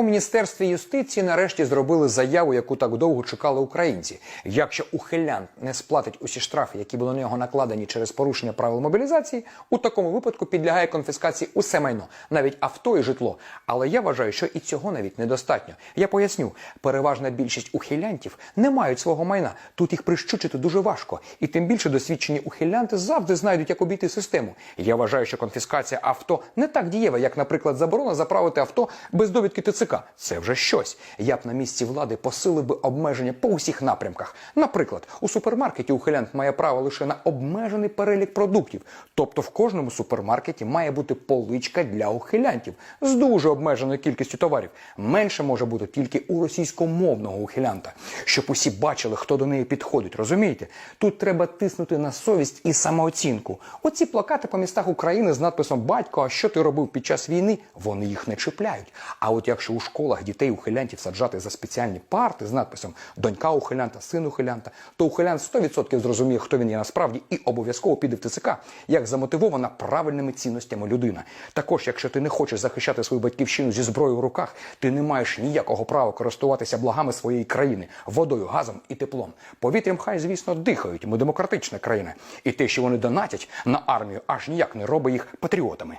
У міністерстві юстиції нарешті зробили заяву, яку так довго чекали українці. Якщо ухилянт не сплатить усі штрафи, які були на нього накладені через порушення правил мобілізації, у такому випадку підлягає конфіскації усе майно, навіть авто і житло. Але я вважаю, що і цього навіть недостатньо. Я поясню, переважна більшість ухилянтів не мають свого майна. Тут їх прищучити дуже важко, і тим більше досвідчені ухилянти завжди знайдуть, як обійти систему. Я вважаю, що конфіскація авто не так дієва, як, наприклад, заборона заправити авто без довідки ТЦК. Це вже щось. Я б на місці влади посилив би обмеження по усіх напрямках. Наприклад, у супермаркеті ухилянт має право лише на обмежений перелік продуктів. Тобто в кожному супермаркеті має бути поличка для ухилянтів з дуже обмеженою кількістю товарів. Менше може бути тільки у російськомовного ухилянта, щоб усі бачили, хто до неї підходить. Розумієте? Тут треба тиснути на совість і самооцінку. Оці плакати по містах України з надписом Батько, а що ти робив під час війни? Вони їх не чіпляють. А от якщо у школах дітей ухилянтів саджати за спеціальні парти з надписом Донька ухилянта, син ухилянта, то ухилянт 100% зрозуміє, хто він є насправді, і обов'язково піде в ТЦК, як замотивована правильними цінностями людина. Також, якщо ти не хочеш захищати свою батьківщину зі зброєю в руках, ти не маєш ніякого права користуватися благами своєї країни, водою, газом і теплом. Повітрям хай, звісно, дихають. Ми демократична країна. І те, що вони донатять на армію, аж ніяк не робить їх патріотами.